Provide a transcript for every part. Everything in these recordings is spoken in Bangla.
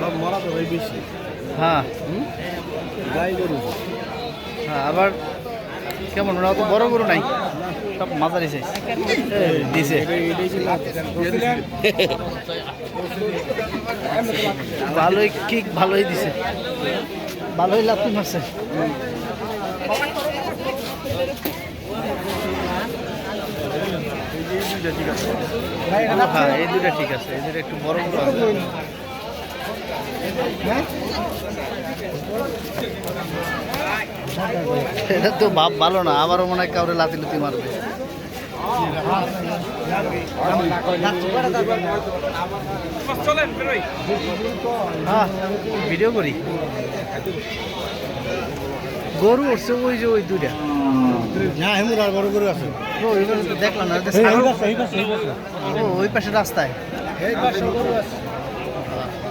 সব মরা তো ভাই বেশি হ্যাঁ। গাই গরু হ্যাঁ আবার কেমন ওরা তো বড় গরু নাই? সব মাঝারি সাইজ দিছে। ভালোই কিক ভালোই দিছে। ভালোই লাথি মারছে। হ্যাঁ এই দুটা ঠিক আছে। এই দুটা একটু বড় বড় আছে। এটা তো ভাব ভালো না আবারও মনে হয় কাউরে লাতি লুতি মারবে। হ্যাঁ ভিডিও করি। গরু উঠছে ওই যে ওই দুইটা। হ্যাঁ হেমুর আর বড় গরু আছে। দেখলাম না ওই পাশে রাস্তায়। এই পাশে গরু আছে।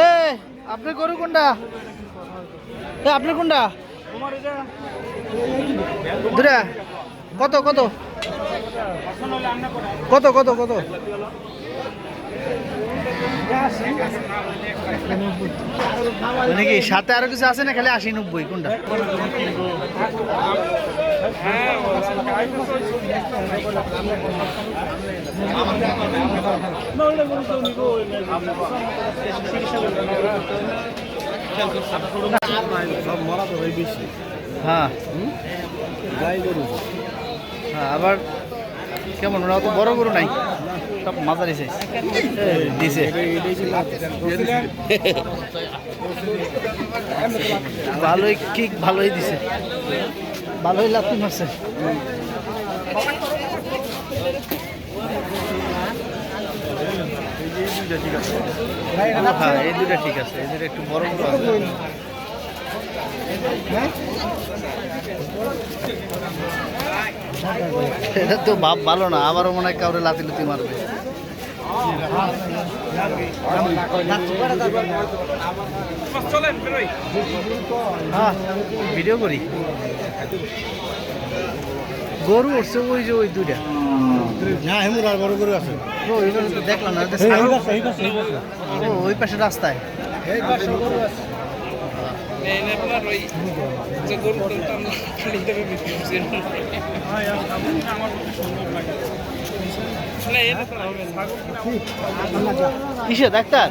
এ আপনি গরু কোনটা? এ আপনি কোনটা? দুটা কত কত? কত কত কত? মানে কি সাথে আরও কিছু আছে না খালি আশি নব্বই? কোনটা? বেশি হ্যাঁ হ্যাঁ আবার কেমন? ওরা তো বড় গরু নাই। সব মাঝারি সাইজ দিছে। ভালোই কিক ভালোই দিছে। ভালোই লাথি মারছে? হ্যাঁ এই দুটা ঠিক আছে। এই দুটা একটু বড় বড় আছে। এটা তো ভাব ভালো না আবারও মনে হয় কাউরে লাতি লুতি মারবে। হ্যাঁ ভিডিও করি। গরু উঠছে ওই যে ওই দুইটা। হ্যাঁ হেমুর আর বড় গরু আছে। ও ওইগুলো তো দেখলাম না ওটা ছাগল- ও ওই রাস্তায় এই পাশে গরু আছে কিসে ডাক্তার?